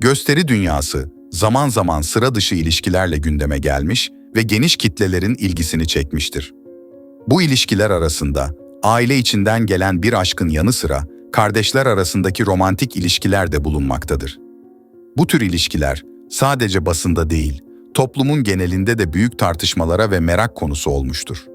Gösteri dünyası zaman zaman sıra dışı ilişkilerle gündeme gelmiş ve geniş kitlelerin ilgisini çekmiştir. Bu ilişkiler arasında aile içinden gelen bir aşkın yanı sıra kardeşler arasındaki romantik ilişkiler de bulunmaktadır. Bu tür ilişkiler sadece basında değil, toplumun genelinde de büyük tartışmalara ve merak konusu olmuştur.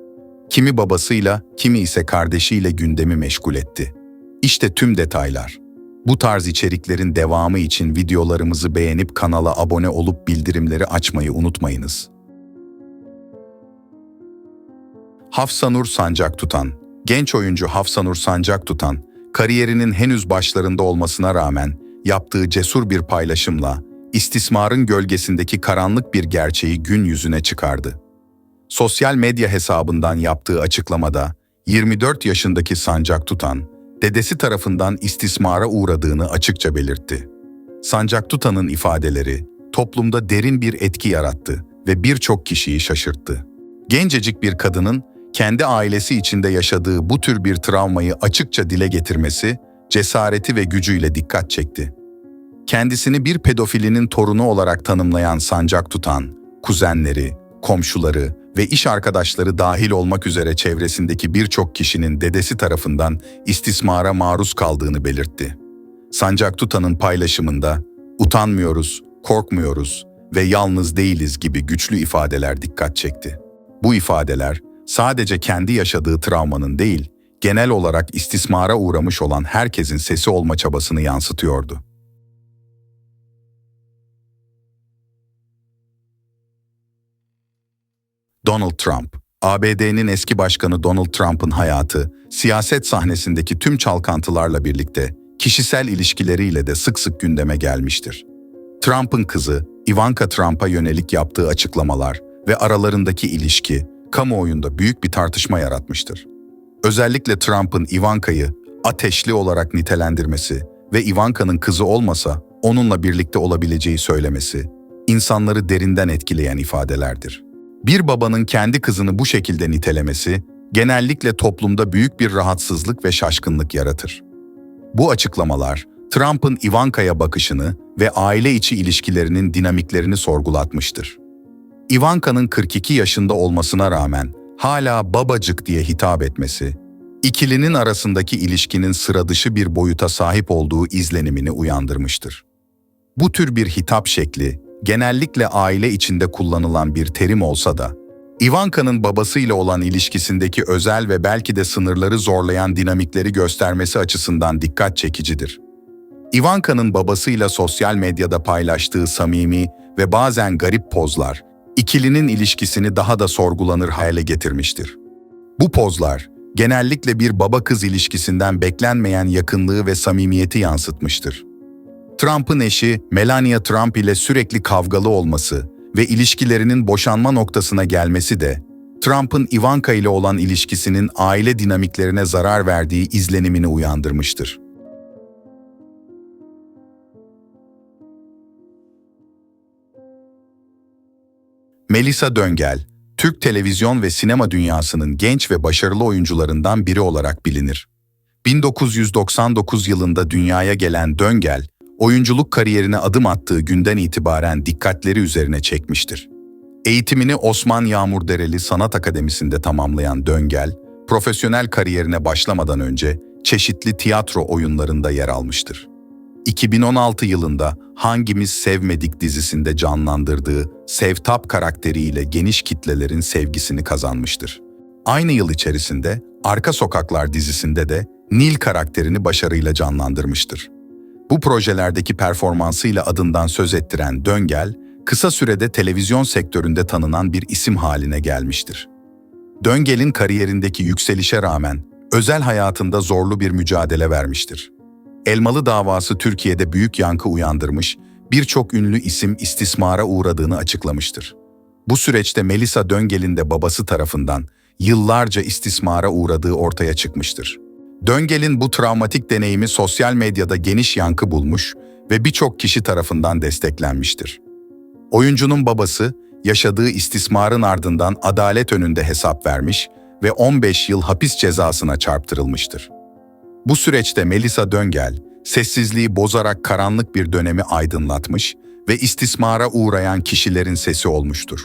Kimi babasıyla, kimi ise kardeşiyle gündemi meşgul etti. İşte tüm detaylar. Bu tarz içeriklerin devamı için videolarımızı beğenip kanala abone olup bildirimleri açmayı unutmayınız. Hafsanur Sancak Tutan Genç oyuncu Hafsanur Sancak Tutan, kariyerinin henüz başlarında olmasına rağmen yaptığı cesur bir paylaşımla istismarın gölgesindeki karanlık bir gerçeği gün yüzüne çıkardı. Sosyal medya hesabından yaptığı açıklamada 24 yaşındaki Sancak Tutan, dedesi tarafından istismara uğradığını açıkça belirtti. Sancak Tutan'ın ifadeleri toplumda derin bir etki yarattı ve birçok kişiyi şaşırttı. Gencecik bir kadının kendi ailesi içinde yaşadığı bu tür bir travmayı açıkça dile getirmesi, cesareti ve gücüyle dikkat çekti. Kendisini bir pedofilinin torunu olarak tanımlayan Sancak Tutan, kuzenleri, komşuları ve iş arkadaşları dahil olmak üzere çevresindeki birçok kişinin dedesi tarafından istismara maruz kaldığını belirtti. Sancak Tutan'ın paylaşımında utanmıyoruz, korkmuyoruz ve yalnız değiliz gibi güçlü ifadeler dikkat çekti. Bu ifadeler sadece kendi yaşadığı travmanın değil, genel olarak istismara uğramış olan herkesin sesi olma çabasını yansıtıyordu. Donald Trump ABD'nin eski başkanı Donald Trump'ın hayatı, siyaset sahnesindeki tüm çalkantılarla birlikte kişisel ilişkileriyle de sık sık gündeme gelmiştir. Trump'ın kızı Ivanka Trump'a yönelik yaptığı açıklamalar ve aralarındaki ilişki kamuoyunda büyük bir tartışma yaratmıştır. Özellikle Trump'ın Ivanka'yı ateşli olarak nitelendirmesi ve Ivanka'nın kızı olmasa onunla birlikte olabileceği söylemesi insanları derinden etkileyen ifadelerdir. Bir babanın kendi kızını bu şekilde nitelemesi genellikle toplumda büyük bir rahatsızlık ve şaşkınlık yaratır. Bu açıklamalar Trump'ın Ivanka'ya bakışını ve aile içi ilişkilerinin dinamiklerini sorgulatmıştır. Ivanka'nın 42 yaşında olmasına rağmen hala babacık diye hitap etmesi, ikilinin arasındaki ilişkinin sıra dışı bir boyuta sahip olduğu izlenimini uyandırmıştır. Bu tür bir hitap şekli genellikle aile içinde kullanılan bir terim olsa da, Ivanka'nın babasıyla olan ilişkisindeki özel ve belki de sınırları zorlayan dinamikleri göstermesi açısından dikkat çekicidir. Ivanka'nın babasıyla sosyal medyada paylaştığı samimi ve bazen garip pozlar, ikilinin ilişkisini daha da sorgulanır hale getirmiştir. Bu pozlar, genellikle bir baba-kız ilişkisinden beklenmeyen yakınlığı ve samimiyeti yansıtmıştır. Trump'ın eşi Melania Trump ile sürekli kavgalı olması ve ilişkilerinin boşanma noktasına gelmesi de Trump'ın Ivanka ile olan ilişkisinin aile dinamiklerine zarar verdiği izlenimini uyandırmıştır. Melisa Döngel, Türk televizyon ve sinema dünyasının genç ve başarılı oyuncularından biri olarak bilinir. 1999 yılında dünyaya gelen Döngel, oyunculuk kariyerine adım attığı günden itibaren dikkatleri üzerine çekmiştir. Eğitimini Osman Yağmurdereli Sanat Akademisi'nde tamamlayan Döngel, profesyonel kariyerine başlamadan önce çeşitli tiyatro oyunlarında yer almıştır. 2016 yılında Hangimiz Sevmedik dizisinde canlandırdığı Sevtap karakteriyle geniş kitlelerin sevgisini kazanmıştır. Aynı yıl içerisinde Arka Sokaklar dizisinde de Nil karakterini başarıyla canlandırmıştır. Bu projelerdeki performansıyla adından söz ettiren Döngel, kısa sürede televizyon sektöründe tanınan bir isim haline gelmiştir. Döngel'in kariyerindeki yükselişe rağmen özel hayatında zorlu bir mücadele vermiştir. Elmalı davası Türkiye'de büyük yankı uyandırmış, birçok ünlü isim istismara uğradığını açıklamıştır. Bu süreçte Melisa Döngel'in de babası tarafından yıllarca istismara uğradığı ortaya çıkmıştır. Döngel'in bu travmatik deneyimi sosyal medyada geniş yankı bulmuş ve birçok kişi tarafından desteklenmiştir. Oyuncunun babası, yaşadığı istismarın ardından adalet önünde hesap vermiş ve 15 yıl hapis cezasına çarptırılmıştır. Bu süreçte Melisa Döngel, sessizliği bozarak karanlık bir dönemi aydınlatmış ve istismara uğrayan kişilerin sesi olmuştur.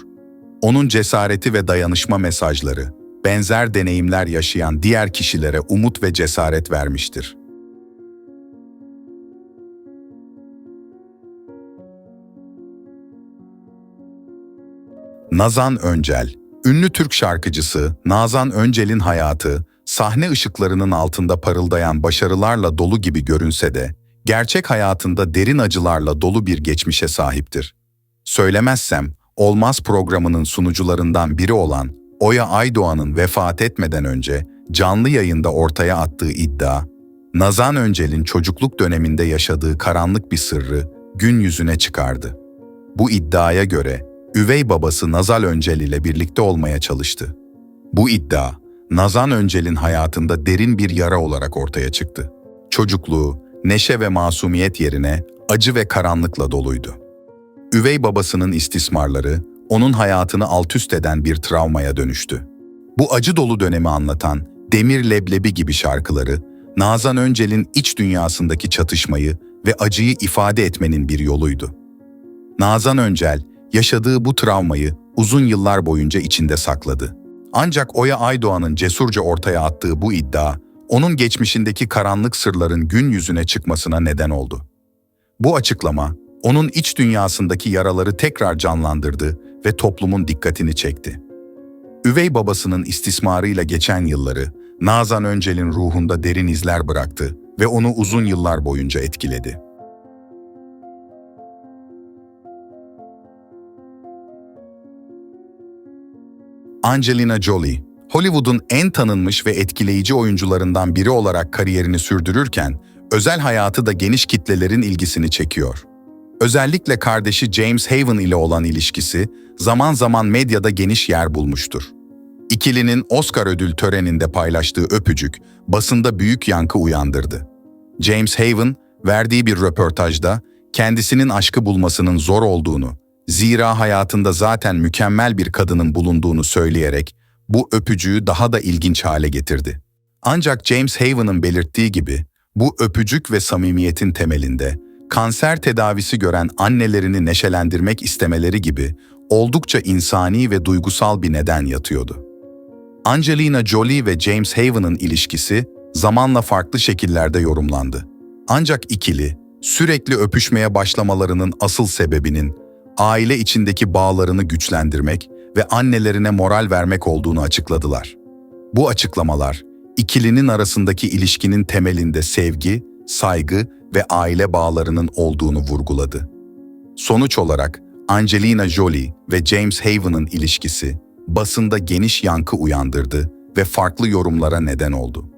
Onun cesareti ve dayanışma mesajları, benzer deneyimler yaşayan diğer kişilere umut ve cesaret vermiştir. Nazan Öncel, ünlü Türk şarkıcısı Nazan Öncel'in hayatı, sahne ışıklarının altında parıldayan başarılarla dolu gibi görünse de, gerçek hayatında derin acılarla dolu bir geçmişe sahiptir. Söylemezsem, Olmaz programının sunucularından biri olan Oya Aydoğan'ın vefat etmeden önce canlı yayında ortaya attığı iddia, Nazan Öncel'in çocukluk döneminde yaşadığı karanlık bir sırrı gün yüzüne çıkardı. Bu iddiaya göre üvey babası Nazal Öncel ile birlikte olmaya çalıştı. Bu iddia, Nazan Öncel'in hayatında derin bir yara olarak ortaya çıktı. Çocukluğu, neşe ve masumiyet yerine acı ve karanlıkla doluydu. Üvey babasının istismarları, onun hayatını altüst eden bir travmaya dönüştü. Bu acı dolu dönemi anlatan Demir Leblebi gibi şarkıları, Nazan Öncel'in iç dünyasındaki çatışmayı ve acıyı ifade etmenin bir yoluydu. Nazan Öncel, yaşadığı bu travmayı uzun yıllar boyunca içinde sakladı. Ancak Oya Aydoğan'ın cesurca ortaya attığı bu iddia, onun geçmişindeki karanlık sırların gün yüzüne çıkmasına neden oldu. Bu açıklama, onun iç dünyasındaki yaraları tekrar canlandırdı ve toplumun dikkatini çekti. Üvey babasının istismarıyla geçen yılları, Nazan Öncel'in ruhunda derin izler bıraktı ve onu uzun yıllar boyunca etkiledi. Angelina Jolie, Hollywood'un en tanınmış ve etkileyici oyuncularından biri olarak kariyerini sürdürürken, özel hayatı da geniş kitlelerin ilgisini çekiyor. Özellikle kardeşi James Haven ile olan ilişkisi zaman zaman medyada geniş yer bulmuştur. İkilinin Oscar ödül töreninde paylaştığı öpücük basında büyük yankı uyandırdı. James Haven verdiği bir röportajda kendisinin aşkı bulmasının zor olduğunu, zira hayatında zaten mükemmel bir kadının bulunduğunu söyleyerek bu öpücüğü daha da ilginç hale getirdi. Ancak James Haven'ın belirttiği gibi bu öpücük ve samimiyetin temelinde kanser tedavisi gören annelerini neşelendirmek istemeleri gibi oldukça insani ve duygusal bir neden yatıyordu. Angelina Jolie ve James Haven'ın ilişkisi zamanla farklı şekillerde yorumlandı. Ancak ikili, sürekli öpüşmeye başlamalarının asıl sebebinin aile içindeki bağlarını güçlendirmek ve annelerine moral vermek olduğunu açıkladılar. Bu açıklamalar, ikilinin arasındaki ilişkinin temelinde sevgi, saygı ve aile bağlarının olduğunu vurguladı. Sonuç olarak Angelina Jolie ve James Haven'ın ilişkisi basında geniş yankı uyandırdı ve farklı yorumlara neden oldu.